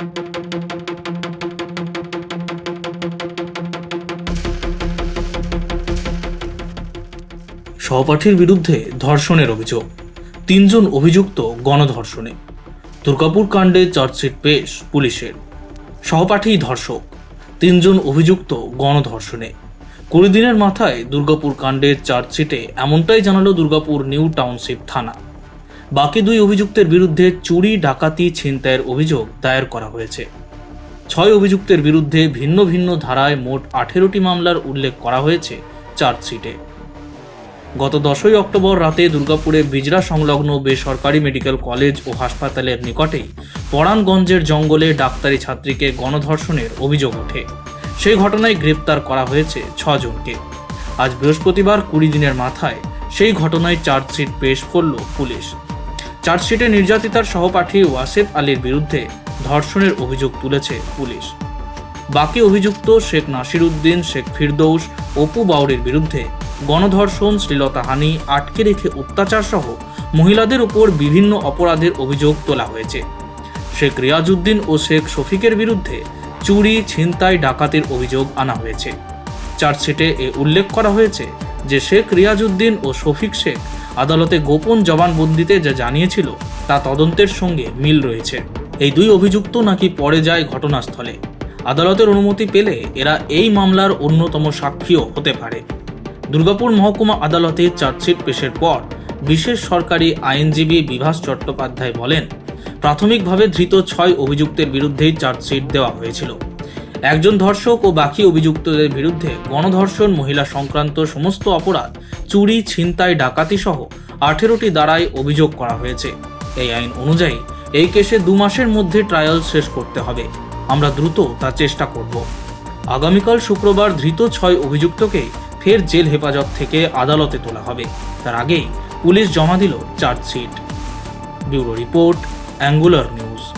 সহপাঠীর বিরুদ্ধে ধর্ষণের অভিযোগ। তিনজন অভিযুক্ত গণধর্ষণে। দুর্গাপুর কাণ্ডে চার্জশিট পেশ পুলিশের। সহপাঠী ধর্ষক, তিনজন অভিযুক্ত গণধর্ষণে। কুড়ি দিনের মাথায় দুর্গাপুর কাণ্ডের চার্জশিটে এমনটাই জানালো দুর্গাপুর নিউ টাউনশিপ থানা। বাকি দুই অভিযুক্তের বিরুদ্ধে চুরি, ডাকাতি, ছিনতাইয়ের অভিযোগ দায়ের করা হয়েছে। ছয় অভিযুক্তের বিরুদ্ধে ভিন্ন ভিন্ন ধারায় মোট আঠেরোটি মামলার উল্লেখ করা হয়েছে চার্জশিটে গত দশই অক্টোবর রাতে দুর্গাপুরে বিজরা সংলগ্ন বেসরকারি মেডিকেল কলেজ ও হাসপাতালের নিকটেই পরাণগঞ্জের জঙ্গলে ডাক্তারি ছাত্রীকে গণধর্ষণের অভিযোগ ওঠে। সেই ঘটনায় গ্রেপ্তার করা হয়েছে ছজনকে। আজ বৃহস্পতিবার কুড়ি দিনের মাথায় সেই ঘটনায় চার্জশিট পেশ করল পুলিশ। চার্জশিটে নির্যাতিতার সহপাঠী ওয়াসেফ আলীর বিরুদ্ধে ধর্ষণের অভিযোগ তুলেছে পুলিশ। বাকি অভিযুক্ত শেখ নাসির উদ্দিন শেখ ফিরদৌস, অপু বাউরির বিরুদ্ধে গণধর্ষণ শ্লীলতাহানি আটকে রেখে অত্যাচার সহ মহিলাদের উপর বিভিন্ন অপরাধের অভিযোগ তোলা হয়েছে। শেখ রিয়াজউদ্দিন ও শেখ শফিকের বিরুদ্ধে চুরি, ছিনতাই, ডাকাতির অভিযোগ আনা হয়েছে। চার্জশিটে এ উল্লেখ করা হয়েছে যে শেখ রিয়াজউদ্দিন ও শফিক শেখ আদালতে গোপন জবানবন্দিতে যা জানিয়েছিল তা তদন্তের সঙ্গে মিল রয়েছে। এই দুই অভিযুক্ত নাকি পরে যায় ঘটনাস্থলে। আদালতের অনুমতি পেলে এরা এই মামলার অন্যতম সাক্ষীও হতে পারে। দুর্গাপুর মহকুমা আদালতে চার্জশিট পেশের পর বিশেষ সরকারি আইনজীবী বিভাস চট্টোপাধ্যায় বলেন, প্রাথমিকভাবে ধৃত ছয় অভিযুক্তের বিরুদ্ধেই চার্জশিট দেওয়া হয়েছিল। একজন ধর্ষক ও বাকি অভিযুক্তদের বিরুদ্ধে গণধর্ষণ, মহিলা সংক্রান্ত সমস্ত অপরাধ, চুরি, ছিনতাই, ডাকাতি সহ আঠেরোটি দ্বারাই অভিযোগ করা হয়েছে। এই আইন অনুযায়ী এই কেসে দু মাসের মধ্যে ট্রায়াল শেষ করতে হবে। আমরা দ্রুত তা চেষ্টা করব। আগামীকাল শুক্রবার ধৃত ছয় অভিযুক্তকে ফের জেল হেফাজত থেকে আদালতে তোলা হবে। তার আগেই পুলিশ জমা দিল chargesheet. Bureau report, angular news.